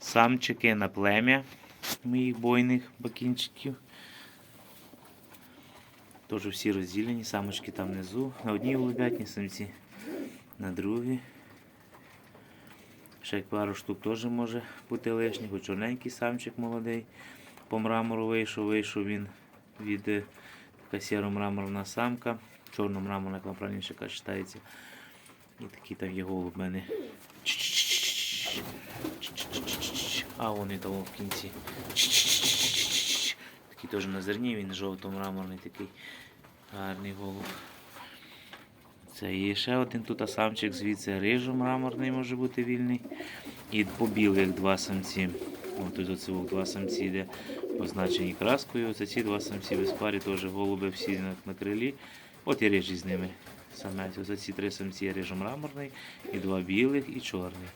самчики на плем'я моїх бойних бакінчиків. Теж всі розділені, самочки там внизу. На одній голубятні самці, на другій. Ще пару штук теж може бути лишніх. Ось чорненький самчик молодий. По мрамору вийшов, вийшов він від е, сіро-мраморна самка. Чорно-мраморна, як вам правильніше читається. І такий там голуб в мене. А вони там в кінці. Такий теж на зерні, він жовто-мраморний такий гарний голуб. Це є ще один тут самчик звідси рижо-мраморний може бути вільний. І по білих два самці. Ось оце два самці йде позначені краскою. Це ці два самці без парі теж голуби всі на, на крилі. От і рижі з ними. Самець. Ось ці три самці є рижо-мраморний, і два білих і чорний.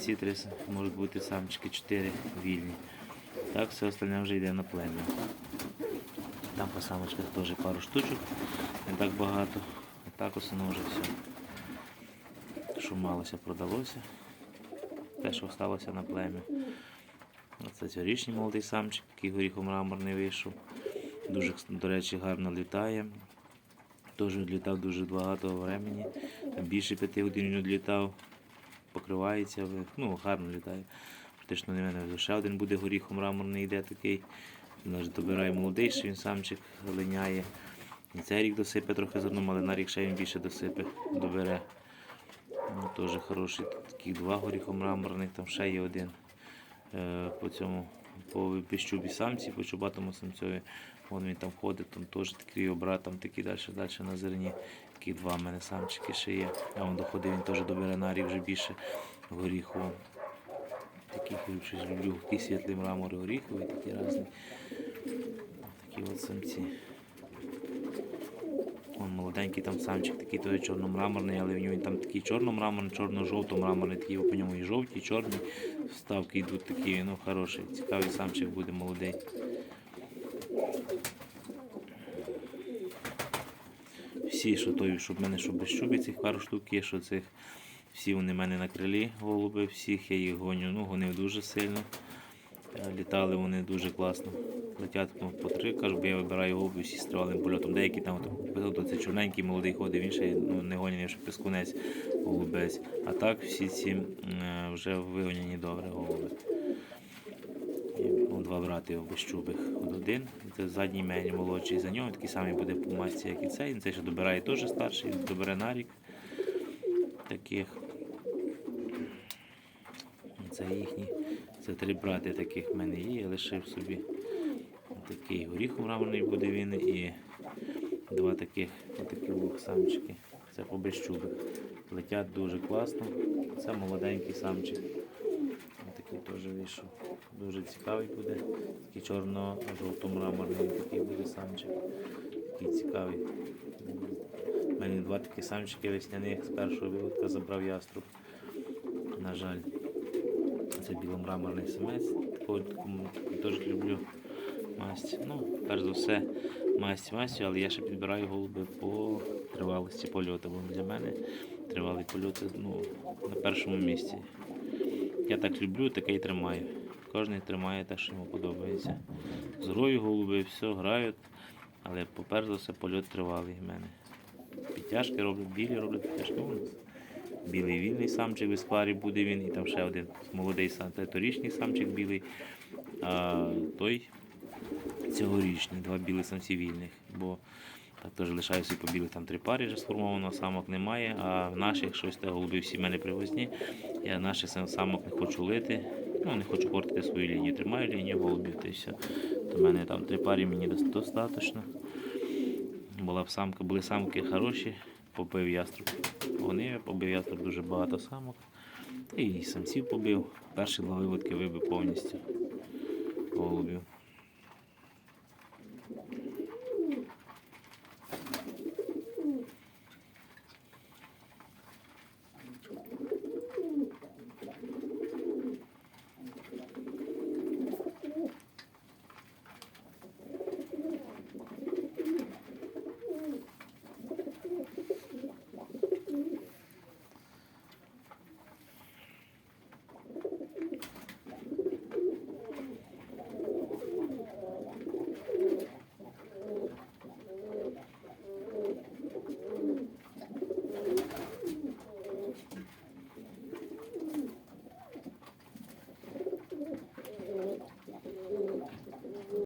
Ці три можуть бути самчики, чотири вільні. Так, все остальне вже йде на плем'я. Там по самочках теж пару штучок, не так багато. А так основно вже все. Що малося, продалося. Те, що сталося на плем'я. Оце цьогорічний молодий самчик, який горіхом мраморний вийшов. Дуже, до речі, гарно літає. Теж відлітав дуже багато времени. Більше п'яти годин відлітав. Покривається, ну, гарно літає. Практично не мене. Ще один буде горіхом мраморний йде такий. Наш добирає молодийший, він самчик линяє. І цей рік досипе трохи зерном, але на рік ще він більше досипе, добере. Ну, теж хороший. Таких два горіхомраморних, там ще є один. Е, по цьому по піщубі самці, по чубатому самцьові. Вон він там ходить, там теж такий обрат, там такі далі, далі на зерні. Такі два в мене самчики ще є. А він доходить, він теж до беринарів вже більше горіху. Таких я щось люблю, такі світлі мрамори горіхові, такі різні. Такі от самці. Вон молоденький там самчик, такий той чорномраморний, але в нього там такий чорномраморний, чорно-жовто-мраморний, такий по ньому і жовті, і чорні вставки йдуть такі, ну хороший, цікавий самчик буде молодий. Всі, що той, щоб в мене що без щубі, цих пару штук є, що цих всі вони в мене на крилі голуби, всіх я їх гоню, ну гонив дуже сильно. Е, Літали вони дуже класно. Летять по три, кажу, бо я вибираю голубів всі з польотом. Деякі там от, це чорненький молодий ходить, він ще ну, не гоняний, що пескунець голубець. А так всі ці е, вже вигоняні добре голуби. Ну, два брати його. От один, це задній мені молодший за нього, такий самий буде по масці, як і цей. Цей ще добирає теж старший, добере на рік таких. Це їхні. Це три брати таких в мене є, я лишив собі. Такий горіх мраморний буде він і два таких отакі самчики. Це по безчубих. Летять дуже класно. Це молоденький самчик. Такий теж вийшов. Дуже цікавий буде. Такий чорно-жовто-мраморний такий буде самчик. Такий цікавий. У мене два такі самчики весняних з першого виводка забрав яструб. На жаль. Це біломраморний самець. Такого теж люблю масть. Ну, перш за все, масть масті, але я ще підбираю голуби по тривалості польоту. Бо для мене тривалий польот ну, на першому місці. Я так люблю, таке і тримаю. Кожен тримає те, що йому подобається. З грою голуби, все грають, але поперш за все польот тривалий в мене. Підтяжки роблять, білі роблять підтяжки. Білий вільний самчик без парі буде він, і там ще один молодий сам, це торічний самчик білий, а той цьогорічний, два білі самці вільних. Бо так теж лишаюся по білих там три пари вже сформовано, самок немає, а в наших щось та голуби всі мене привозні. Я наших самок не хочу лити, ну не хочу портити свою лінію. Тримаю лінію голубів, та все. То мене там три пари мені достатньо. Була б самка, були самки хороші, побив яструб. Вони побив яструб дуже багато самок. І самців побив. Перші два виводки вибив повністю голубів.